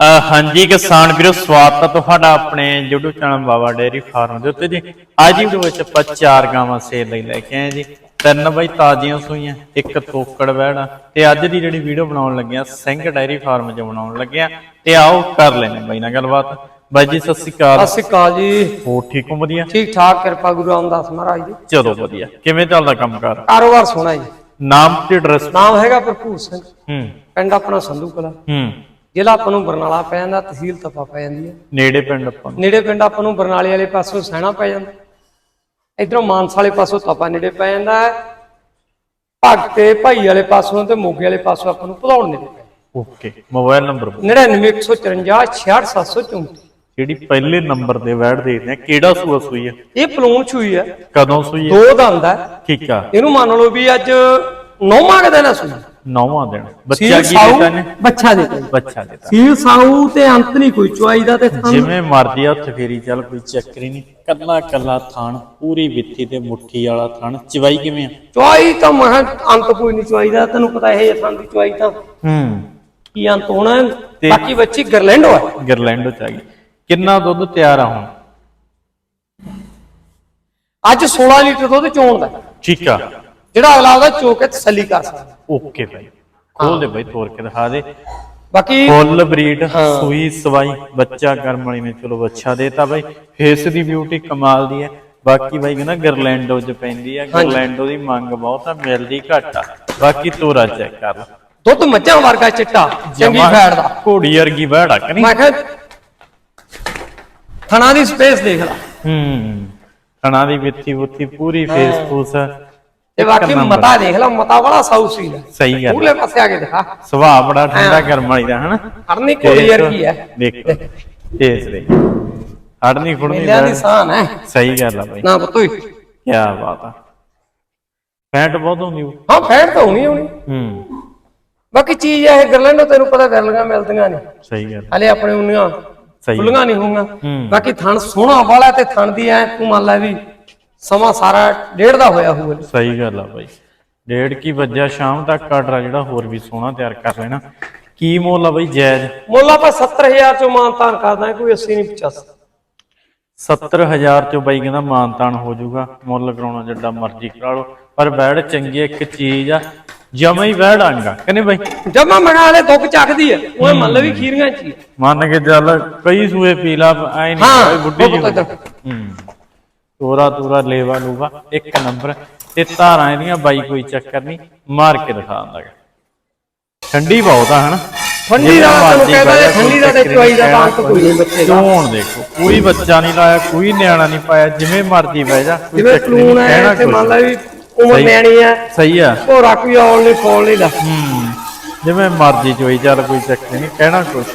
ਹਾਂਜੀ ਕਿਸਾਨ ਵੀਰੋ ਸਵਾਗਤ ਹੈ ਤੁਹਾਡਾ ਆਪਣੇ YouTube channel Baba dairy farm ਦੇ ਉੱਤੇ ਜੀ। ਅੱਜ ਦੀ ਵੀਡੀਓ ਵਿੱਚ ਆਪਾਂ ਚਾਰ ਗਾਵਾਂ ਸੇਲ ਲਈ ਲੈ ਕੇ ਆਏ ਜੀ। ਤਿੰਨ ਬਈ ਤਾਜ਼ੀਆਂ ਸੂਈਆਂ ਇੱਕ ਤੋਕੜ ਵਹਿੜਾ ਤੇ ਅੱਜ ਦੀ ਜਿਹੜੀ ਵੀਡੀਓ ਬਣਾਉਣ ਲੱਗੇ ਆ ਸਿੰਘ ਡੇਅਰੀ ਫਾਰਮ 'ਚ ਬਣਾਉਣ ਲੱਗੇ ਆ ਤੇ ਆਓ ਕਰ ਲੈਣੇ ਬਾਈ ਨਾਲ ਗੱਲਬਾਤ। ਬਾਈ ਜੀ ਸਤਿ ਸ਼੍ਰੀ ਅਕਾਲ। ਸਤਿ ਸ਼੍ਰੀ ਅਕਾਲ ਜੀ। ਹੋ ਠੀਕ ਹੋ? ਵਧੀਆ? ਠੀਕ ਠਾਕ ਕਿਰਪਾ ਗੁਰੂ ਰਾਮਦਾਸ ਮਹਾਰਾਜ ਦੀ। ਚਲੋ ਵਧੀਆ। ਕਿਵੇਂ ਚੱਲਦਾ ਕੰਮਕਾਰ? ਕਾਰੋਬਾਰ ਸੋਹਣਾ ਜੀ। ਨਾਮ ਤੇ ਐਡਰੈਸ ਨਾਮ ਹੈਗਾ ਭਰਪੂਰ ਸਿੰਘ। ਹੂੰ। ਪਿੰਡ ਆਪਣਾ ਸੰਧੂ ਕਲਾ। ਹੂੰ। ਜ਼ਿਲ੍ਹਾ ਆਪਾਂ ਨੂੰ ਬਰਨਾਲਾ ਪੈ ਜਾਂਦਾ ਤਹਿਸੀਲ ਤਪਾ ਪੈ ਜਾਂਦੀ ਹੈ। ਨੇੜੇ ਪਿੰਡ ਆਪਾਂ ਨੂੰ। ਨੇੜੇ ਪਿੰਡ ਆਪਾਂ ਨੂੰ ਬਰਨਾਲੇ ਵਾਲੇ ਪਾਸੋਂ ਸੈਣਾ ਪੈ ਜਾਂਦਾ। ਇਧਰੋਂ ਮਾਨਸਾ ਵਾਲੇ ਪਾਸੋਂ ਤਪਾ ਨੇੜੇ ਪੈ ਜਾਂਦਾ ਹੈ। ਭਗਤੇ ਭਾਈ ਵਾਲੇ ਪਾਸੋਂ ਤੇ ਮੋਗੇ ਵਾਲੇ ਪਾਸੋਂ ਆਪਾਂ ਨੂੰ ਭਦੌੜ ਨੇੜੇ ਪੈ ਓਕੇ ਮੋਬਾਈਲ ਨੰਬਰ 99154 66734 ਜਿਹੜੀ ਪਹਿਲੇ ਨੰਬਰ ਤੇ ਵੈਟ ਦੇਖਦੇ ਆ ਕਿਹੜਾ ਸੂਆ ਸੂਈ ਆ ਇਹ ਪਲੂਣ ਛੂਈ ਹੈ। ਕਦੋਂ ਸੂਈ ਆ ਦੋ ਦੰਦ ਹੈ। ਠੀਕ ਆ। ਇਹਨੂੰ ਮੰਨ ਲਓ ਵੀ ਅੱਜ ਨੌਵਾਂ ਕੁ ਦਿਨ ਹੈ ਸੂਈ। ਨੌਵਾਂ ਦਿਨ। ਬੱਚਾ ਕੀ ਦਿੱਤਾ ਨੇ? ਬੱਚਾ ਦਿੱਤਾ। ਬੱਚਾ ਦਿੱਤਾ। ਸੀਲ ਸਾਊ ਤੇ ਅੰਤ ਨਹੀਂ ਕੋਈ ਚੁਆਈ ਦਾ ਤੇ ਜਿਵੇਂ ਮਰਦੀ ਆ ਉੱਥੇ ਫੇਰੀ ਚੱਲ ਕੋਈ ਚੱਕਰ ਹੀ ਨਹੀਂ। ਕੱਲਾ ਕੱਲਾ ਥਾਣ ਪੂਰੀ ਵਿੱਥੀ ਤੇ ਮੁੱਠੀ ਵਾਲਾ ਥਾਣ। ਚਵਾਈ ਕਿਵੇਂ ਆ? ਚੁਆਈ ਤਾਂ ਮਹਾਂ ਅੰਤ ਕੋਈ ਨਹੀਂ ਚੁਆਈ ਦਾ ਤੈਨੂੰ ਪਤਾ ਇਹ ਥਾਂ ਦੀ ਚੁਆਈ ਤਾਂ। ਹੂੰ। ਕੀ ਅੰਤ ਹੋਣਾ? ਹੈ। ਤੇ- ਬਾਕੀ ਬੱਚੀ ਗਰਲੈਂਡੋ ਹੈ ਗਰਲੈਂਡੋ ਚ ਆ ਗਈ। ਕਿੰਨਾ ਦੁੱਧ ਤਿਆਰ ਆ ਹੁਣ? ਅੱਜ 16 ਲੀਟਰ ਦੁੱਧ ਚੋਣ ਦਾ। ਠੀਕ ਆ। ਜਿਹੜਾ ਅਗਲਾ ਉਹਦਾ ਚੋ ਕੇ ਤਸੱਲੀ ਕਰ ਸਕਦਾ। ਓਕੇ ਭਾਈ ਖੋਲ ਦੇ ਭਾਈ ਤੋੜ ਕੇ ਦਿਖਾ ਦੇ। ਬਾਕੀ ਫੁੱਲ ਬਰੀਡ ਸੂਈ ਸਵਾਈ ਬੱਚਾ ਕਰਮ ਵਾਲੀ ਨੇ ਚਲੋ ਅੱਛਾ ਦੇਤਾ ਬਾਈ। ਫੇਸ ਦੀ ਬਿਊਟੀ ਕਮਾਲ ਦੀ ਹੈ। ਬਾਕੀ ਬਾਈ ਕਹਿੰਦਾ ਗਰਲੈਂਡੋ ਚ ਪੈਂਦੀ ਆ। ਗਰਲੈਂਡੋ ਦੀ ਮੰਗ ਬਹੁਤ ਆ ਮਿਲਦੀ ਘੱਟ ਆ। ਬਾਕੀ ਤੋਰਾ ਚੈੱਕ ਕਰ ਲਾ। ਦੁੱਧ ਮੱਝਾਂ ਵਰਗਾ ਚਿੱਟਾ ਚੰਗੀ ਫੈਟ ਦਾ। ਘੋੜੀ ਵਰਗੀ ਬਹਿੜਾ ਕਿ ਨਹੀਂ? ਮੈਂ ਕਿਹਾ ਥਣਾ ਦੀ ਸਪੇਸ ਦੇਖ ਲੈ। ਹੂੰ। ਕਣਾ ਦੀ ਵਿੱਥੀ ਬੁੱਥੀ ਪੂਰੀ ਫੇਸ ਫੂਸ ਤੇ ਬਾਕੀ ਮਤਾ ਦੇਖ ਲੈ ਮਤਾ ਵਾਲਾ ਸਾਊ ਸੀ ਸਹੀ ਗੱਲ ਪੂਰੇ ਪਾਸੇ ਆ ਕੇ ਦਿਖਾ। ਸੁਭਾਅ ਬੜਾ ਠੰਡਾ ਕਰਮ ਵਾਲੀ ਦਾ ਹਨਾ? ਅਰਨੀ ਕੋਲੀਅਰ ਕੀ ਹੈ। ਦੇਖੋ। ਤੇਜ਼ ਦੇ ਹੜਨੀ ਮੇਲਿਆਂ ਦੀ ਸਾਨ ਹੈ। ਸਹੀ ਗੱਲ ਆ ਬਾਈ। ਨਾ ਪਤੋਈ ਕੀ ਬਾਤ ਆ। ਫੈਟ ਬਹੁਤ ਹੁੰਦੀ ਉਹ। ਹਾਂ ਫੈਟ ਤਾਂ ਹੋਣੀ ਹੋਣੀ। ਹੂੰ। ਬਾਕੀ ਚੀਜ਼ ਇਹ ਗਰਲੈਂਡੋ ਤੈਨੂੰ ਪਤਾ ਵਿਰਲੀਆਂ ਮਿਲਦੀਆਂ ਨੇ ਸਹੀ ਗੱਲ। ਹਲੇ ਆਪਣੇ ਉਨੀਆਂ ਸਹੀ ਖੁੱਲੀਆਂ ਨਹੀਂ ਹੋਊਗਾ। ਬਾਕੀ ਥਣ ਸੋਹਣਾ ਵਾਲਾ ਤੇ ਥਣ ਦੀ ਐ ਤੂੰ ਮੰਨ ਲੈ ਵੀ ਸਮਾਂ ਸਾਰਾ ਡੇਢ ਦਾ ਹੋਇਆ ਹੋਊਗਾ ਸਹੀ ਗੱਲ ਆ ਬਾਈ। ਡੇਢ ਕੀ ਵੱਜਿਆ ਸ਼ਾਮ ਤੱਕ ਆਰਡਰ ਜਿਹੜਾ ਹੋਰ ਵੀ ਸੋਹਣਾ ਤਿਆਰ ਕਰ ਲੈਣਾ। ਕੀ ਮੁੱਲ ਆ ਬਾਈ ਜਾਇਜ਼? ਮੁੱਲ ਆਪਾਂ 70000 ਚੋਂ ਮਾਨਤਾਨ ਕਰਦਾ ਕੋਈ 80 ਨਹੀਂ 85 70000 ਚੋਂ ਬਾਈ ਕਹਿੰਦਾ ਮਾਨਤਾਨ ਹੋ ਜਾਊਗਾ। ਮੁੱਲ ਕਰਾਉਣਾ ਜਿੱਡਾ ਮਰਜ਼ੀ ਕਰਾ ਲਓ। ਪਰ ਬੈੜ ਚੰਗੀ ਇੱਕ ਚੀਜ਼ ਆ ਜਮਾ ਹੀ ਬੈੜ ਆਂਗਾ ਕਹਿੰਦੇ ਬਾਈ? ਜਮਾ ਮਗਾ ਵਾਲੇ ਦੁੱਖ ਚੱਕਦੀ ਐ ਉਹ ਮੰਨ ਲੈ ਵੀ ਖੀਰੀਆਂ ਚ ਹੀ। ਹੈ। ਮੰਨ ਕੇ ਚੱਲ ਕਈ ਸੂਏ ਪੀ ਲਾ ਐ ਨਹੀਂ ਹਾਂ, ਬੁੱਢੀ ਜੀ ਹੂੰ। ਤੋਰਾ ਤੋਰਾ ਲੇਵਾ ਲੂਵਾ ਇੱਕ ਨੰਬਰ। ਤੇ ਧਾਰਾਂ ਇਹਦੀਆਂ ਬਾਈ ਕੋਈ ਚੱਕਰ ਨਹੀਂ ਮਾਰ ਕੇ ਦਿਖਾ ਦਿੰਦਾ ਗਾ। ਠੰਡੀ ਬਹੁਤ ਆ ਹਨਾ? ਠੰਡੀ ਦਾ ਤੈਨੂੰ ਕਹਿੰਦਾ ਇਹ ਠੰਡੀ ਦਾ ਤੇ ਚੁਆਈ ਦਾ ਤਾਂ ਕੋਈ ਨਹੀਂ ਬੱਚੇ ਦਾ। ਚੋਣ ਦੇਖੋ ਕੋਈ ਬੱਚਾ ਨਹੀਂ ਲਾਇਆ ਕੋਈ ਨਿਆਣਾ ਨਹੀਂ ਪਾਇਆ ਜਿਵੇਂ ਮਰਜ਼ੀ ਬਹਿ ਜਾ ਕੋਈ ਜਿਵੇਂ ਕਲੂਨ ਕਹਿਣਾ ਤੇ ਮੰਨ ਲੈ ਵੀ ਉਮਰ। ਨਿਆਣੀ ਐ ਸਹੀ ਆ। ਭੋਰਾ ਕੋਈ ਆਉਣ ਨਹੀਂ ਫੋਲ ਨਹੀਂ ਦਾ। ਹੂੰ ਜਿਵੇਂ ਮਰਜ਼ੀ ਚੋਈ ਚੱਲ ਕੋਈ ਚੱਕਰ ਨਹੀਂ ਕਹਿਣਾ ਕੁਛ।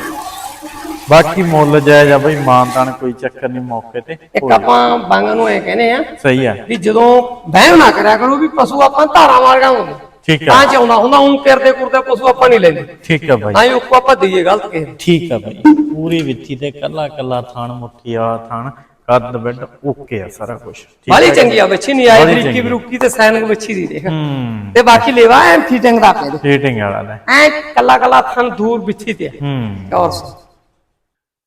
ਬਾਕੀ ਮੁੱਲ ਜਾਇਜ਼ ਆ ਬਈ ਮਾਨਤਾਨ ਕੋਈ ਚੱਕਰ ਨਹੀਂ ਮੌਕੇ ਤੇ ਇੱਕ ਆਪਾਂ ਬੰਗ ਨੂੰ ਐ ਕਹਿੰਦੇ ਆ ਸਹੀ ਆ। ਵੀ ਜਦੋਂ ਵਹਿਮ ਨਾ ਕਰਿਆ ਕਰੋ ਵੀ ਪਸ਼ੂ ਆਪਾਂ ਧਾਰਾਂ ਮਾਰਗਾ ਹੁੰਦੇ ਠੀਕ ਆ। ਤਾਂ ਚਾਉਂਦਾ ਹੁੰਦਾ ਉਹ ਕਰਦੇ ਕੁਰਦੇ ਪਸ਼ੂ ਆਪਾਂ ਨਹੀਂ ਲੈਂਦੇ। ਠੀਕ ਆ ਬਾਈ। ਤਾਂ ਹੀ ਉੱਕੋ ਆਪਾਂ ਦਈਏ ਗਲਤ ਨੂੰ। ਠੀਕ ਆ ਬਾਈ। ਪੂਰੀ ਵਿੱਥੀ ਤੇ ਕੱਲਾ ਕੱਲਾ ਥਾਣ ਮੁੱਠੀ ਵਾਲਾ ਥਾਣ ਕੱਦ ਬੈੱਡ ਓਕੇ ਆ ਸਾਰਾ ਕੁਝ ਬਾਲੀ ਚੰਗੀ ਆ ਬੱਚੀ ਨਹੀਂ ਆਈ ਬਰੀਕੀ। ਬਰੂਕੀ ਤੇ ਸੈਨਿਕ ਬੱਚੀ ਦੀ ਦੇਖ। ਹੂੰ। ਤੇ ਬਾਕੀ ਲੈਵਾ ਐ ਫੀਟਿੰਗ ਦਾ ਪੈ ਰੇਟਿੰਗ ਵਾਲਾ ਲੈ। ਐ ਕੱਲਾ ਕੱਲਾ ਥਣ ਦੂਰ ਬਿੱਥੀ ਤੇ ਹੂੰ। ਔਰ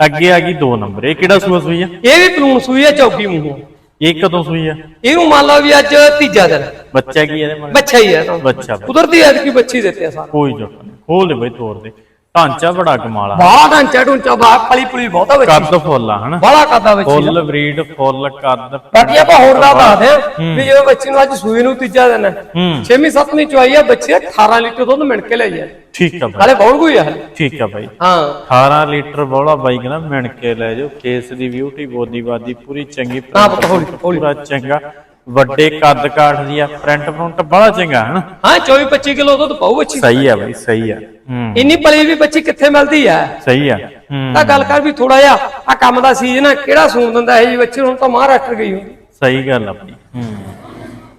ਅੱਗੇ ਆ ਗਈ 2 ਨੰਬਰ। ਇਹ ਕਿਹੜਾ ਸੂਆ ਸੂਈ ਆ? ਇਹ ਵੀ ਪਲੂਣ ਸੂਈ ਹੈ ਚੌਕੀ ਮੂੰਹੋਂ ਇਹ ਕਦੋਂ ਸੂਈ ਆ? ਇਹਨੂੰ ਮੰਨ ਲਓ ਵੀ ਅੱਜ ਤੀਜਾ ਦਿਨ ਹੈ। ਬੱਚਾ ਕੀ ਇਹਦੇ ਮਗਰ ਬੱਚਾ ਹੀ ਹੈ ਬੱਚਾ। ਕੁਦਰਤੀ ਕੀ ਬੱਚੀ ਦਿੱਤੇ ਆ ਸਾਰਾ ਕੋਈ ਨਹੀਂ। ਖੋਲ ਦੇ ਬਈ ਤੋੜ ਦੇ। ਢਾਂਚਾ ਬੜਾ ਕਮਾਲ ਆ। ਬਾਹਰ ਢਾਂਚਾ ਢੂੰਚਾ ਬਾਹਰ ਪਲੀ ਪੁਲੀ ਬਹੁਤਾ ਬੱਚੀ ਕੱਦ ਫੁੱਲ ਆ ਹਨਾ? ਬੜਾ ਕਰਦਾ ਬੱਚੀ ਦਾ। ਫੁੱਲ ਬਰੀਡ ਫੁੱਲ ਕੱਦ ਬਾਕੀ ਆਪਾਂ ਹੋਰ ਦਾ ਦੱਸਦੇ ਆ ਵੀ ਜਿਵੇਂ ਬੱਚੀ ਨੂੰ ਅੱਜ ਸੂਈ ਨੂੰ ਤੀਜਾ ਦਿਨ ਹੈ। ਹੂੰ। 6ਵੀਂ 7ਵੀਂ ਚੁਆਈ ਆ ਬੱਚੀ 18 ਲੀਟਰ ਦੁੱਧ ਮਿਣ ਕੇ ਲੈ ਜਾ ਠੀਕ ਆ ਬਾਈ। ਹਾਲੇ ਬਹੁਤ ਕੋਈ ਆ। ਠੀਕ ਆ ਬਾਈ। ਹਾਂ। 18 ਲੀਟਰ ਬੋਲਾ ਬਾਈ ਕਹਿੰਦਾ ਮਿਣ ਕੇ ਲੈ ਜਾਓ। ਕੇਸ ਦੀ ਬਿਊਟੀ ਬੋਦੀ ਬਾਦੀ ਪੂਰੀ ਚੰਗੀ ਪੂਰਾ ਚੰਗਾ। ਵੱਡੇ ਕੱਦ ਕਾਠ ਦੀ ਆ ਪ੍ਰਿੰਟ ਪ੍ਰਿੰਟ ਬੜਾ ਚੰਗਾ ਹਨਾ? ਹਾਂ 24 25 ਕਿਲੋ ਦੁੱਧ ਪਾਉ ਬੱਚੀ। ਸਹੀ ਆ ਬਾਈ ਸਹੀ ਆ। ਇੰਨੀ ਪਲੀ ਵੀ ਬੱਚੀ ਕਿੱਥੇ ਮਿਲਦੀ ਆ? ਸਹੀ ਆ। ਤਾਂ ਗੱਲ ਕਰ ਵੀ ਥੋੜਾ ਜਿਹਾ ਆ ਕੰਮ ਦਾ ਸੀਜ਼ਨ ਆ ਕਿਹੜਾ ਸੂਣ ਦਿੰਦਾ ਇਹ ਜੀ ਬੱਚੇ ਹੁਣ ਤਾਂ ਮਹਾਰਾਸ਼ਟਰ ਗਈ ਹੁੰਦੀ ਸਹੀ ਗੱਲ ਆ ਹੂੰ।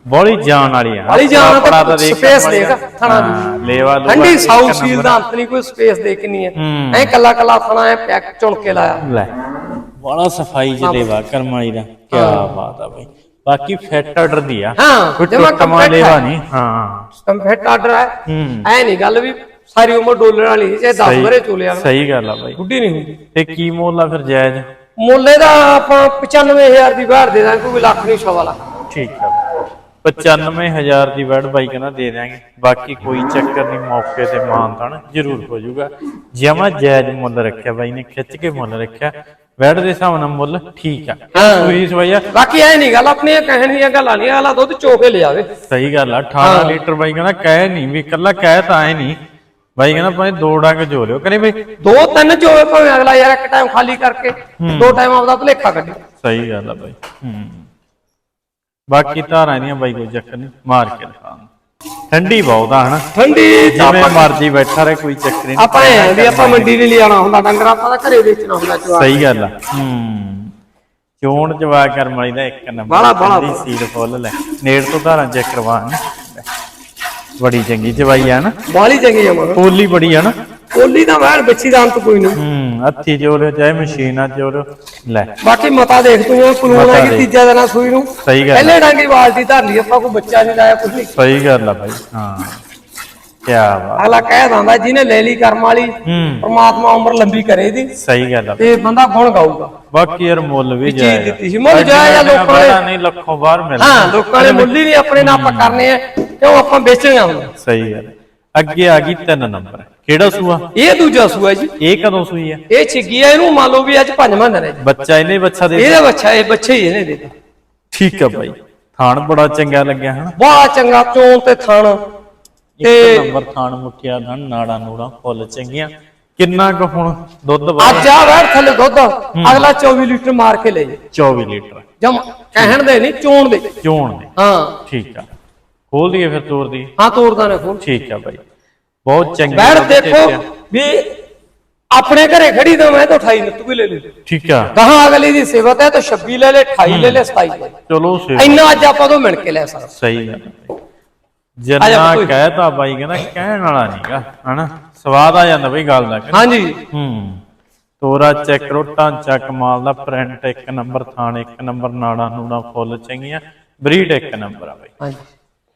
ਬੜੀ ਜਾਨ ਵਾਲੀ ਆ। ਵਾਲੀ ਜਾਨ ਆ ਤਾਂ ਆ। ਦੇਖ ਥਣਾ ਲੇਵਾ ਲੂਵਾ ਠੰਡੀ ਸਾਊ। ਸੀਲ ਦਾ ਅੰਤ ਨਹੀਂ ਕੋਈ ਸਪੇਸ ਦੇ ਕਿੰਨੀ ਹੂੰ। ਐ ਕੱਲਾ ਕੱਲਾ ਥਣਾ ਐ ਪੈਕ ਚੁਣ ਕੇ ਲਾਇਆ। ਲੈ। ਬੜਾ ਸਫ਼ਾਈ ਚ ਲੇਵਾ ਕਰਮ ਵਾਲੀ ਦਾ ਕੀ ਬਾਤ ਆ ਬਾਈ। ਬਾਕੀ ਫੈਟ ਆਰਡਰ ਦੀ ਆ। ਹਾਂ, ਜਮਾਂ compact ਲੇਵਾ। ਨਹੀਂ। ਹਾਂ। ਕੰਫਰਟ ਆਰਡਰ ਹੂੰ। ਐ ਨਹੀਂ ਗੱਲ ਵੀ ਸਾਰੀ ਉਮਰ ਡੋਲਣ ਵਾਲੀ ਨਹੀਂ ਚਾਹੇ 10 ਸਹੀ- ਬਰੇ ਚੋਲੇ ਵਾਲਾ ਸਹੀ ਗੱਲ ਆ ਬਾਈ। ਬੁੱਢੀ ਨਹੀਂ ਹੁੰਦੀ। ਤੇ ਕੀ ਮੁੱਲ ਆ ਫਿਰ ਜਾਇਜ਼? ਮੁੱਲੇ ਦਾ ਆਪਾਂ 95000 ਦੀ ਬਾਹਰ ਦੇ ਦਾਂਗੇ ਕੋਈ ਲੱਖ ਨਹੀਂ ਸਵਾ ਲੱਖ ਠੀਕ ਆ। 95000 ਦੀ ਵੈਟ ਬਾਈ ਕਹਿੰਦਾ ਦੇ ਦਿਆਂਗੇ। ਬਾਕੀ ਕੋਈ ਚੱਕਰ ਨਹੀਂ ਮੌਕੇ ਤੇ ਮਾਨਤਾਨ ਜ਼ਰੂਰ ਹੋ ਜਾਊਗਾ। ਜਮਾ ਜਾਇਜ਼ ਮੁੱਲ ਰੱਖਿਆ ਬਾਈ ਨੇ ਖਿੱਚ ਕੇ ਮੁੱਲ ਰੱਖਿਆ। ਵੈਟ ਦੇ ਹਿਸਾਬ ਨਾਲ ਮੁੱਲ ਠੀਕ ਆ। ਸੂਈ ਸਵਈਆ ਬਾਕੀ ਐ ਨਹੀਂ ਗੱਲ ਆਪਣੀਆਂ ਕਹਿਣ ਦੀਆਂ ਗੱਲਾਂ ਨਹੀਂ ਅਗਲਾ ਦੁੱਧ ਚੋ ਕੇ ਲਿਆਵੇ। ਸਹੀ ਗੱਲ ਆ 18 ਲੀਟਰ ਬਾਈ ਕਹਿੰਦਾ ਕਹਿ ਨਹੀਂ ਵੀ ਇਕੱਲਾ ਕਹਿ ਤਾਂ ਐ ਨਹੀਂ ਬਾਈ ਕਹਿੰਦਾ ਭਾਵੇਂ ਦੋ ਡੰਗ ਜੋ ਲਿਓ। ਕਰੇ ਬਈ ਦੋ ਤਿੰਨ ਚੋਵੇ ਭਾਵੇਂ ਅਗਲਾ ਯਾਰ ਇੱਕ ਟਾਈਮ ਖਾਲੀ ਕਰਕੇ ਦੋ ਟਾਈਮ ਆਪਦਾ ਭਲੇਖਾ ਕੱਢੇ। ਸਹੀ ਗੱਲ ਆ ਬਾਈ। ਹੂੰ। ਬਾਕੀ ਧਾਰਾਂ ਇਹਦੀਆਂ ਬਾਈ ਕੋਈ ਚੱਕਰ ਨਹੀਂ ਮਾਰ ਕੇ ਦਿਖਾ। ਠੰਡੀ ਬਹੁਤ ਆ ਹਨਾ? ਠੰਡੀ ਜਿਵੇਂ ਮਰਜ਼ੀ ਬੈਠਾ ਰਹੇ ਕੋਈ ਚੱਕਰ ਨਹੀਂ। ਆਪਾਂ ਐ ਵੀ ਆਪਾਂ ਮੰਡੀ ਨਹੀਂ ਲਿਆਣਾ ਹੁੰਦਾ ਡੰਗਰ ਆਪਾਂ ਤਾਂ ਘਰੇ ਵੇਚਣਾ ਹੁੰਦਾ ਚਵਾ ਸਹੀ ਗੱਲ ਆ। ਹੂੰ। ਚੋਣ ਜਵਾ ਕਰਮ ਵਾਲੀ ਦਾ ਇੱਕ ਨੰਬਰ ਠੰਡੀ ਸੀਲ ਫੁੱਲ ਲੈ। ਨੇੜ ਤੋਂ ਧਾਰਾਂ ਚੈੱਕ ਕਰਵਾ ਬੜੀ ਚੰਗੀ ਚਵਾਈ ਆ ਨਾ। ਬਾਲੀ ਚੰਗੀ ਜਮਾ ਪੋਲੀ ਬੜੀ ਆ ਨਾ। ਕੋਲੀ ਦਾ ਵੈਣ ਬੱਚੀ ਦਾ ਅੰਤ ਕੋਈ ਨਹੀਂ। ਹੂੰ ਹੱਥੀ ਜੋੜੋ ਚਾਹੇ ਮਸ਼ੀਨਾਂ ਜੋੜੋ ਲੈ। ਬਾਕੀ ਮਤਾ ਦੇਖ ਤੂੰ ਉਹ ਕਾਨੂੰਨ ਮਤਾ ਹੈ ਕਿ ਦੇਖ। ਤੀਜਾ ਦਿਨ ਸੂਈ ਨੂੰ। ਸਹੀ ਗੱਲ ਆ। ਪਹਿਲੇ ਡਾਂਗੀ ਬਾਲਟੀ ਧਰ ਲਈ ਆਪਾਂ ਕੋਈ ਬੱਚਾ ਨਹੀਂ ਲਾਇਆ ਕੁਝ ਨਹੀਂ। ਸਹੀ ਗੱਲ ਆ ਭਾਈ ਹਾਂ। ਕੀ ਬਾਤ। ਅਗਲਾ ਕਹਿ ਦਿੰਦਾ ਜਿਹਨੇ ਲੈ ਲਈ ਕਰਮ ਵਾਲੀ ਹੂੰ। ਪ੍ਰਮਾਤਮਾ ਉਮਰ ਲੰਬੀ ਕਰੇ ਦੀ ਸਹੀ ਗੱਲ ਆ। ਤੇ ਬੰਦਾ ਗੁਣ ਗਾਊਗਾ। ਬਾਕੀ ਯਾਰ ਮੁੱਲ ਵੀ ਚੀਜ਼ ਜਾਇਜ਼ ਦਿੱਤੀ ਸੀ। ਮੁੱਲ ਜਾਇਜ਼ ਆ, ਲੋਕਾਂ ਨੇ- ਨਹੀਂ ਲੱਖੋਂ ਬਾਹਰ ਮਿਲਦਾ ਹਾਂ ਲੋਕਾਂ ਨੇ ਮੁੱਲ ਹੀ ਨਹੀਂ ਆਪਣੇ ਨਾਲ ਆਪਾਂ ਕਰਨੇ ਆ। ਕਿਉਂ ਆਪਾਂ ਵੇਚਣੇ ਆਉਂਦੇ ਸਹੀ ਗੱਲ ਅੱਗੇ ਆ ਗਈ ਤਿੰਨ ਨੰਬਰ। ਕਿਹੜਾ ਸੂਆ? ਇਹ ਦੂਜਾ ਸੂਆ ਜੀ। ਇਹ ਕਦੋਂ ਸੂਈ ਆ ਇਹ ਛਿੱਗੀ ਆ ਇਹਨੂੰ ਮੰਨ ਲਓ ਵੀ ਅੱਜ ਪੰਜਵਾਂ ਦਿਨ ਹੈ ਜੀ ਬੱਚਾ ਇਹਨੇ ਬੱਚਾ ਦੇ ਇਹਦੇ ਬੱਚਾ ਇਹ ਬੱਚੇ ਹੀ ਇਹਨੇ ਦਿੱਤਾ। ਠੀਕ ਆ ਬਾਈ। ਥਾਣ ਬੜਾ ਚੰਗਾ ਲੱਗਿਆ ਹਨਾ? ਬੜਾ ਚੰਗਾ ਚੋਣ ਤੇ ਥਣ। ਇੱਕ ਨੰਬਰ ਥਾਣ ਮੁੱਠਿਆ ਧਨ ਨਾੜਾ ਨੂੜਾ ਫੁੱਲ ਚੰਗੀਆਂ। ਕਿੰਨਾ ਕੁ ਹੁਣ ਦੁੱਧ ਵਾ ਅੱਜ ਆ ਵੈਰ ਥੱਲੇ ਦੁੱਧ। ਅਗਲਾ 24 ਲੀਟਰ ਮਾਰ ਕੇ ਲੈ ਜੇ 24 ਲੀਟਰ। ਜਮ ਕਹਿਣ ਦੇ ਨਹੀਂ ਚੋਣ ਦੇ। ਚੋਣ ਦੇ। ਹਾਂ। ਠੀਕ ਆ। ਖੋਲ ਦਈਏ ਫਿਰ ਤੋਰ ਦੀ। ਹਾਂ ਤੋਰਦਾ ਨੇ ਖੋਲ। ਠੀਕ ਆ ਬਾਈ। ਬਹੁਤ ਚੰਗੀ ਬੈਠ ਦੇਖੋ। ਵੀ ਆਪਣੇ ਘਰੇ ਖੜੀ ਤਾਂ ਮੈਂ ਤਾਂ 28 ਨੁੱਤ ਵੀ ਲੈ ਲੂ ਠੀਕ ਆ। ਕਹਾਂ ਅਗਲੀ ਦੀ ਸੇਵਾ ਤੇ ਤਾਂ 26 ਲੈ ਲੈ 28 ਲੈ ਲੈ 27 ਲੈ। ਚਲੋ ਸੇ ਇੰਨਾ ਅੱਜ ਆਪਾਂ ਤੋਂ ਮਿਣ ਕੇ ਲੈ ਸਕਦੇ। ਸਹੀ ਗੱਲ ਜਿੰਨਾ। ਕਹਿਤਾ ਬਾਈ ਕਹਿੰਦਾ ਕਹਿਣ ਵਾਲਾ ਨਹੀਂਗਾ ਹਨਾ? ਸਵਾਦ ਆ ਜਾਂਦਾ ਬਈ ਗੱਲ ਦਾ। ਹਾਂਜੀ। ਹੂੰ। ਤੋਰਾ ਚੈੱਕ ਕਰੋ ਢਾਂਚਾ ਕਮਾਲ ਦਾ ਪ੍ਰਿੰਟ ਇੱਕ ਨੰਬਰ ਥਾਣ ਇੱਕ ਨੰਬਰ ਨਾੜਾ ਨੂੜਾ ਫੁੱਲ ਚੰਗੀਆਂ ਬਰੀਡ ਇੱਕ ਨੰਬਰ ਆ ਬਈ। ਹਾਂਜੀ।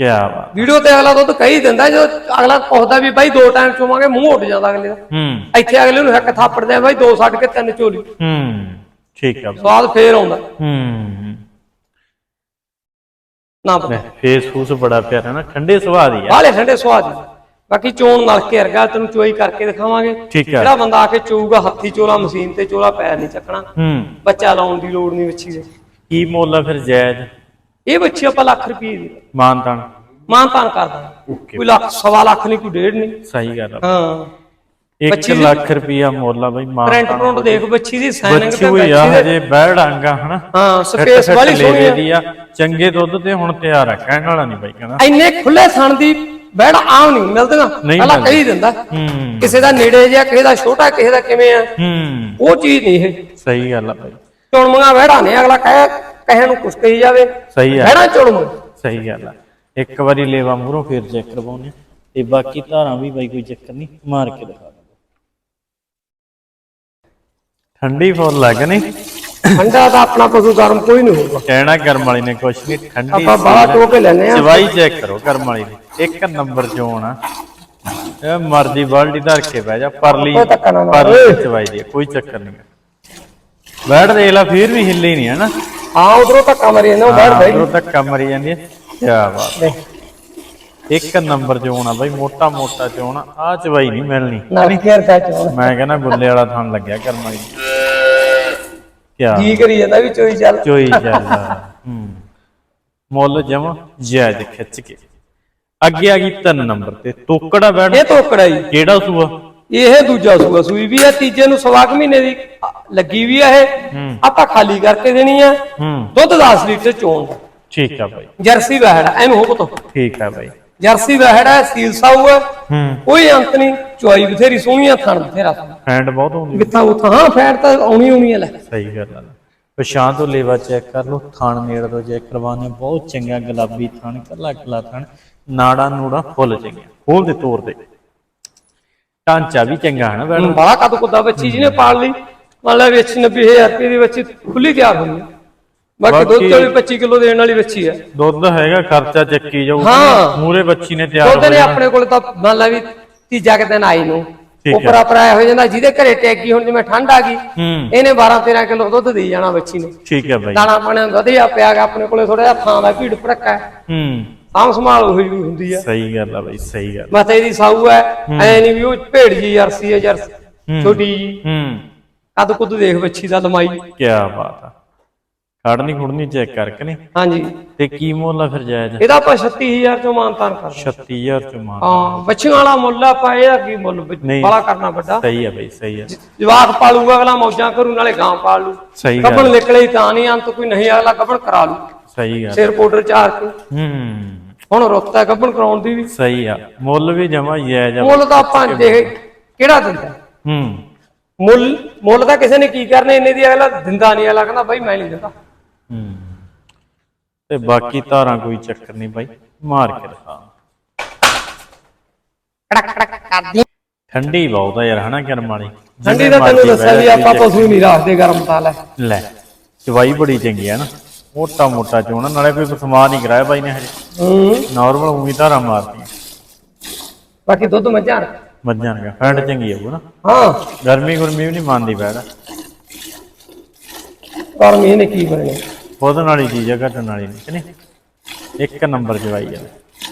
ਕੀ ਬਾਤ ਵੀਡੀਓ ਤੇ ਅਗਲਾ ਦੁੱਧ ਕਹੀ ਦਿੰਦਾ ਜੋ ਅਗਲਾ ਪੁੱਛਦਾ ਵੀ ਬਾਈ ਦੋ ਟਾਈਮ ਚੋਵਾਂਗੇ ਮੂੰਹ ਉੱਡ ਜਾਂਦਾ ਅਗਲੇ ਦਾ। ਹੂੰ। ਇੱਥੇ ਅਗਲੇ ਨੂੰ ਇੱਕ ਥਾਪੜਦੇ ਆ ਬਾਈ ਦੋ ਛੱਡ ਕੇ ਤਿੰਨ ਝੋਲੀ ਹੂੰ ਠੀਕ ਆ। ਸਵਾਦ ਫੇਰ ਆਉਂਦਾ। ਹੂੰ। ਨਾ ਫੇਸ ਫੂਸ ਬੜਾ ਪਿਆਰਾ ਨਾ ਠੰਡੇ ਸੁਭਾਅ ਦੀ ਆ। ਬਾਲੇ ਠੰਡੇ ਸਵਾਦ ਜੀ। ਬਾਕੀ ਚੋਣ ਨਲ ਕੇ ਅਰਗਾ ਤੈਨੂੰ ਚੋਈ ਕਰਕੇ ਦਿਖਾਵਾਂਗੇ। ਜਿਹੜਾ ਬੰਦਾ ਆ ਕੇ ਚੋਊਗਾ ਹੱਥੀ ਚੋਲਾ ਮਸ਼ੀਨ ਤੇ ਚੋਲਾ ਪੈਰ ਨਹੀਂ ਚੱਕਣਾ। ਹੂੰ। ਬੱਚਾ ਲਾਉਣ ਦੀ ਲੋੜ ਨਹੀਂ ਦੇ ਕੀ ਮੁੱਲ ਆ ਫਿਰ ਜਾਇਜ਼ ਇਹ ਬੱਚੀ ਆਪਾਂ ਲੱਖ ਰੁਪਏ ਦੀ। ਮਾਨਤਾਨ ਮਾਨ ਤਾਨ ਕਰਦਾ। ਓਕੇ। ਕੋਈ ਲੱਖ ਸਵਾ ਲੱਖ ਨਹੀਂ ਕੋਈ ਡੇਢ ਨਹੀਂ। ਸਹੀ ਗੱਲ ਆ। ਹਾਂ। 1 ਬੱਚੀ ਦੀ- ਲੱਖ ਰੁਪਿਆ ਮੁੱਲ ਆ ਬਈ ਪ੍ਰਿੰਟ ਮਾਨਤਾਨ ਪ੍ਰਿੰਟ ਦੇਖ ਬੱਚੀ ਦੀ ਸਾਈਨਿੰਗ ਬੱਚੀ ਤੇ ਹੋਈ ਆ ਬੱਚੀ ਦੇ ਹਜੇ ਬੈੜ ਆਂਗਾ ਹਨਾ? ਹਾਂ ਸਪੇਸ ਵਾਲੀ ਸੋਹਣੀ ਆ। ਆ। ਚੰਗੇ ਦੁੱਧ ਤੇ ਹੁਣ ਤਿਆਰ ਆ ਕਹਿਣ ਵਾਲਾ ਨਹੀਂ ਬਾਈ ਕਹਿੰਦਾ। ਇੰਨੇ ਖੁੱਲੇ ਥਣ ਦੀ ਬੈੜ ਆਮ ਨਹੀਂ ਮਿਲਦੀਆਂ। ਨਹੀਂ ਪਹਿਲਾਂ ਮਿਲਦੀ। ਕਹੀ ਦਿੰਦਾ ਹੂੰ। ਕਿਸੇ ਦਾ ਨੇੜੇ ਜਿਹਾ ਕਿਸੇ ਦਾ ਛੋਟਾ ਕਿਸੇ ਦਾ ਕਿਵੇਂ ਆ। ਹੂੰ। ਉਹ ਚੀਜ਼ ਨਹੀਂ ਇਹ। ਸਹੀ ਗੱਲ ਆ ਬਾਈ। ਚੁਣਮੀਆਂ ਵਹਿੜਾ ਨੇ ਅਗਲਾ ਕਹੇ ਕਹੇ ਨੂੰ ਕੁਛ ਕਹੀ ਜਾਵੇ ਸਹੀ ਆ। ਵਹਿੜਾ ਚੁਣਮ ਸਹੀ ਗੱਲ ਆ। ਇੱਕ ਵਾਰੀ ਲੇਵਾ ਮੂਹਰੋਂ ਫੇਰ ਚੈੱਕ ਕਰਵਾਉਣੇ ਆ। ਤੇ ਬਾਕੀ ਧਾਰਾਂ ਵੀ ਬਾਈ ਕੋਈ ਚੱਕਰ ਨਹੀਂ ਮਾਰ ਕੇ ਦਿਖਾ ਦਿੰਦਾ ਠੰਡੀ ਫੁੱਲ ਲੱਗ ਨਹੀਂ? ਠੰਡਾ ਦਾ ਆਪਣਾ ਪਸ਼ੂ ਗਰਮ ਕੋਈ ਨਹੀਂ ਹੋਊਗਾ। ਕਹਿਣਾ ਕਰਮ ਵਾਲੀ ਨੇ ਕੁਛ ਨਹੀਂ ਠੰਡੀ ਆਪਾਂ ਬਾਹਰ ਟੋ ਕੇ ਲੈਨੇ ਆ ਚਵਾਈ ਚੈੱਕ ਕਰੋ ਕਰਮ ਵਾਲੀ ਦੀ। ਇੱਕ ਨੰਬਰ ਚੋਣ ਆ। ਇਹ ਮਰਦੀ ਬਾਲਟੀ ਧਰ ਕੇ ਬਹਿ ਜਾ ਪਰਲੀ ਨਾ। ਪਰਲੀ ਚਵਾਈ ਦੀ ਆ, ਕੋਈ ਚੱਕਰ ਨਹੀਂ। ਬੈਠ ਦੇਖ ਲਾ ਫੇਰ ਵੀ ਹਿੱਲੀ ਨਹੀਂ ਹੈ ਨਾ? ਹਾਂ ਉਧਰੋਂ ਧੱਕਾ ਮਾਰੀ ਜਾਂਦਾ ਉਹ ਬੈਠ ਬੈਠ ਉਧਰੋਂ ਤੱਕ ਮਰੀ ਜਾਂਦੀ ਹੈ ਕੀ ਬਾਤ। ਇੱਕ ਨੰਬਰ ਚੋਣ ਆ ਬਾਈ ਮੋਟਾ ਮੋਟਾ ਚੋਣ। ਆ ਚਵਾਈ ਨਹੀਂ ਮਿਲਣੀ। ਨਾਲ ਚੋਣ। ਮੈਂ ਕਹਿੰਦਾ ਗੁੱਲੇ ਵਾਲਾ ਥਣ ਲੱਗਿਆ ਕਰਮ ਵਾਲੀ ਕੀ ਕੀ ਕਰੀ ਜਾਂਦਾ ਵੀ ਚੋਈ ਚੱਲ। ਚੋਈ ਚੱਲ। ਹੂੰ। ਮੁੱਲ ਜਮ ਜਾਇਜ਼ ਖਿੱਚ ਕੇ। ਅੱਗੇ ਆ ਗਈ ਤਿੰਨ ਨੰਬਰ ਤੇ। ਤੋਕੜਾ ਬੈਠ ਇਹ ਤੋਕੜਾ ਜੀ। ਕਿਹੜਾ ਸੂਆ? ਇਹ ਦੂਜਾ ਸੂਆ ਸੂਈ ਵੀ ਆ ਤੀਜੇ ਨੂੰ ਸਵਾ ਕੁ ਮਹੀਨੇ ਦੀ ਲੱਗੀ ਵੀ ਆ ਇਹ। ਹੂੰ। ਆਪਾਂ ਖਾਲੀ ਕਰਕੇ ਦੇਣੀ ਆ ਹੂੰ। ਦੁੱਧ 10 ਲੀਟਰ ਚੋਣ। ਦਾ ਠੀਕ ਆ ਬਾਈ। ਜਰਸੀ ਵਹਿੜ ਇਹਨੂੰ ਹੋ ਪਤੋ। ਠੀਕ ਆ ਬਾਈ। ਜਰਸੀ ਵਹਿੜ ਹੈ ਸੀਲ ਸਾਊ ਹੈ। ਹੂੰ। ਕੋਈ ਅੰਤ ਨਹੀਂ ਚੁਆਈ ਬਥੇਰੀ ਸੋਹਣੀ ਆ ਥਣ ਬਥੇਰਾ। ਸੋਹਣਾ। ਹੈਂਡ ਬਹੁਤ ਹੁੰਦੀ ਮਿੱਠਾ ਉਥਾ ਹਾਂ ਫੈਟ ਤਾਂ ਆਉਣੀ ਆਉਣੀ ਹੈ ਲੈ। ਸਹੀ ਗੱਲ ਆ। ਪਛਾਣ ਤੋਂ ਲੇਵਾ ਚੈੱਕ ਕਰ ਲਓ ਥਣ ਨੇੜ ਤੋਂ ਚੈੱਕ ਕਰਵਾਉਂਦੇ ਹਾਂ। ਬਹੁਤ ਚੰਗਾ ਗੁਲਾਬੀ ਥਣ ਕੱਲਾ ਕੱਲਾ ਥਣ। ਨਾੜਾ ਨੂੜਾ ਫੁੱਲ ਚੰਗੀਆਂ। ਖੋਲ ਦੇ ਤੋਰ ਦੇ ਢਾਂਚਾ ਵੀ ਚੰਗਾ ਹੈ ਨਾ ਬੈਠ ਹੁਣ ਬੜਾ ਕੱਦ ਕੁੱਦਾ ਬੱਚੀ ਜਿਹਨੇ ਪਾਲ ਲਈ। ਮੰਨ ਲੈ ਵਿੱਚ 90000 ਰੁਪਏ ਦੀ ਬੱਚੀ ਖੁੱਲੀ ਤਿਆਰ ਹੋਣੀ ਹੈ। ਬਾਕੀ ਦੁੱਧ ਚੋਂ ਵੀ 25 ਕਿਲੋ ਦੇਣ ਵਾਲੀ ਬੱਚੀ ਹੈ। ਦੁੱਧ ਹੈਗਾ ਖਰਚਾ ਚੱਕੀ ਜਾਊ। ਹਾਂ। ਮੂਰੇ ਬੱਚੀ ਨੇ ਤਿਆਰ ਦੁੱਧ ਨੇ ਆਪਣੇ ਕੋਲ ਤਾਂ ਮੰਨ ਲਾ ਵੀ ਤੀਜਾ ਕਿ ਦਿਨ ਆਈ ਨੂੰ। ਉੱਪਰ ਆਪਰਾ ਹੋ ਜਾਂਦਾ ਜਿਹਦੇ ਘਰੇ ਟੈਗੀ ਹੁਣ ਜਿਵੇਂ ਠੰਡ ਆ ਗਈ ਇਹਨੇ 12 13 ਕਿਲੋ ਦੁੱਧ ਦੇ ਜਾਣਾ ਬੱਚੀ ਨੇ। ਠੀਕ ਹੈ ਬਾਈ। ਦਾਣਾ ਪਾਣੀ ਵਧੀਆ ਪਿਆ ਆਪਣੇ ਕੋਲੇ ਥੋੜਾ ਜਿਹਾ ਥਾਂ ਦਾ ਭੀੜ ਭੜਕਾ ਹੈ। ਹੂੰ। ਸਾਂਭ ਸੰਭਾਲ ਉਹੀ ਜਿਹੀ ਹੁੰਦੀ ਹੈ ਸਹੀ ਗੱਲ ਆ ਬਾਈ ਸਹੀ ਗੱਲ। ਮਤੇ ਦੀ ਸਾਊ ਹੈ। ਐ ਨਹੀਂ ਵੀ ਉਹ ਭੇੜ ਜੀ ਜਰਸੀ ਹੈ। ਜਰਸੀ। ਛੋਟੀ ਜੀ। ਹੂੰ। ਕੱਦ ਕੁੱਦ ਦੇਖ ਬੱਚੀ ਦਾ ਲੰਮਾਈ। ਕੀ ਬਾਤ ਆ। ਖੜਨੀ ਖੁੜਨੀ ਚੈੱਕ ਕਰਕੇ ਨਹੀਂ ਹਾਂਜੀ। ਤੇ ਕੀ ਮੁੱਲ ਆ ਫਿਰ ਜਾਇਜ਼? ਇਹਦਾ ਆਪਾਂ 36000 ਚੋਂ ਮਾਨਤਾਨ ਕਰਦੇ 36000 ਚ ਮਾਰ ਹਾਂ ਬੱਚਿਆਂ ਵਾਲਾ ਮੁੱਲ ਆਪਾਂ ਇਹਦਾ ਕੀ ਮੁੱਲ। ਬੜਾ ਕਰਨਾ ਵੱਡਾ। ਸਹੀ ਆ ਬਾਈ ਸਹੀ ਆ। ਜਵਾਕ ਪਾਲੂਗਾ ਅਗਲਾ ਮੌਜਾਂ ਕਰੂ ਨਾਲੇ ਗਾਂ ਪਾਲ ਲੂ। ਸਹੀ ਗੱਬਣ ਗੱਲ ਨਿਕਲੇ ਹੀ ਤਾਂ ਨਹੀਂ ਅੰਤ ਕੋਈ ਨਹੀਂ ਅਗਲਾ ਗੱਬਣ ਕਰਾ ਲੂ। ਸਹੀ ਗੱਲ ਸਿਰ ਪਾਊਡਰ ਚਾਰ ਕੇ ਹੂੰ। ਹੁਣ ਰੁੱਤ ਹੈ ਗੱਬਣ ਕਰਾਉਣ ਦੀ ਵੀ। ਸਹੀ ਆ ਮੁੱਲ ਵੀ ਜਮਾ ਜਾਇਜ਼ ਆ। ਮੁੱਲ ਤਾਂ ਆਪਾਂ ਦੇਖ ਕਿਹੜਾ ਦਿੰਦਾ? ਹੂੰ। ਮੁੱਲ ਮੁੱਲ ਤਾਂ ਕਿਸੇ ਨੇ ਕੀ ਕਰਨੇ ਇੰਨੇ ਦੀ ਅਗਲਾ ਦਿੰਦਾ ਨਹੀਂ ਅਗਲਾ ਕਹਿੰਦਾ ਬਾਈ ਮੈਂ ਨਹੀਂ ਦਿੰਦਾ। ਹੂੰ। ਤੇ ਬਾਕੀ ਧਾਰਾਂ ਕੋਈ ਚੱਕਰ ਨਹੀਂ ਬਾਈ ਮਾਰ ਕੇ ਦਿਖਾ। ਠੰਡੀ ਬਹੁਤ ਆ ਯਾਰ ਹਨਾ ਕਰਮ ਵਾਲੀ? ਠੰਡੀ ਦਾ ਤੈਨੂੰ ਦੱਸਿਆ ਵੀ ਆਪਾਂ ਪਸ਼ੂ ਨਹੀਂ ਰੱਖਦੇ ਗਰਮ ਤਾਂ ਲੈ ਲੈ ਚਵਾਈ ਬੜੀ ਚੰਗੀ ਆ ਨਾ। ਮੋਟਾ ਮੋਟਾ ਚੋਣਾ ਨਾਲੇ ਕੋਈ ਸਮਾਨ ਨਹੀਂ ਕਰਾਇਆ ਬਾਈ ਨੇ ਹਜੇ। ਹੂੰ। ਨਾਰਮਲ ਉਮੀ ਧਾਰਾਂ ਮਾਰਦੀਆਂ ਬਾਕੀ ਦੁੱਧ ਮੱਝਾਂ। ਮੱਝਾਂ ਨੇ ਫੈਟ ਚੰਗੀ ਆਊ ਨਾ। ਹਾਂ। ਗਰਮੀ ਗੁਰਮੀ ਵੀ ਨਹੀਂ ਮੰਨਦੀ ਬੈੜ। ਪਰ ਮਹੀਨੇ ਕੀ ਕਰਨੇ ਉਹਦੇ ਨਾਲ ਹੀ ਚੀਜ਼ ਆ ਘਟਣ ਵਾਲੀ ਨਹੀਂ ਕਿ ਨਹੀਂ? ਇੱਕ ਨੰਬਰ ਜਵਾਈ ਆ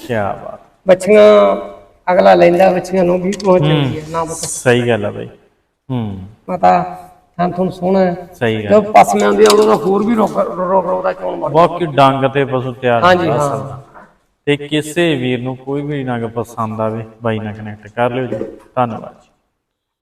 ਕੀ ਬਾਤ। ਬੱਚੀਆਂ ਅਗਲਾ ਲੈਂਦਾ ਬੱਚੀਆਂ ਨੂੰ ਵੀ ਪਹੁੰਚ ਜਾਂਦੀ ਹੈ ਨਾ ਬਤਾ ਸਹੀ ਗੱਲ ਆ ਬਾਈ। ਹੂੰ। ਪਤਾ ਤਾਂ ਤੁਹਾਨੂੰ ਸੋਹਣਾ ਹੈ। ਸਹੀ ਗੱਲ। ਜਦੋਂ ਪਾਸਵੇਂ ਆਉਂਦੀ ਆ ਉਦੋਂ ਤਾਂ ਹੋਰ ਵੀ ਰੋਕ ਰੋਕ ਰੋਦਾ ਚੋਣ ਮਾਰ। ਬਾਕੀ ਡੰਗ ਤੇ ਪਸ਼ੂ ਤਿਆਰ ਹਾਂਜੀ, ਹਾਂ। ਦਾ। ਤੇ ਕਿਸੇ ਵੀਰ ਨੂੰ ਕੋਈ ਵੀ ਨਗ ਪਸੰਦ ਆਵੇ ਬਾਈ ਨਾਲ ਕਨੈਕਟ ਕਰ ਲਿਓ ਜੀ। ਧੰਨਵਾਦ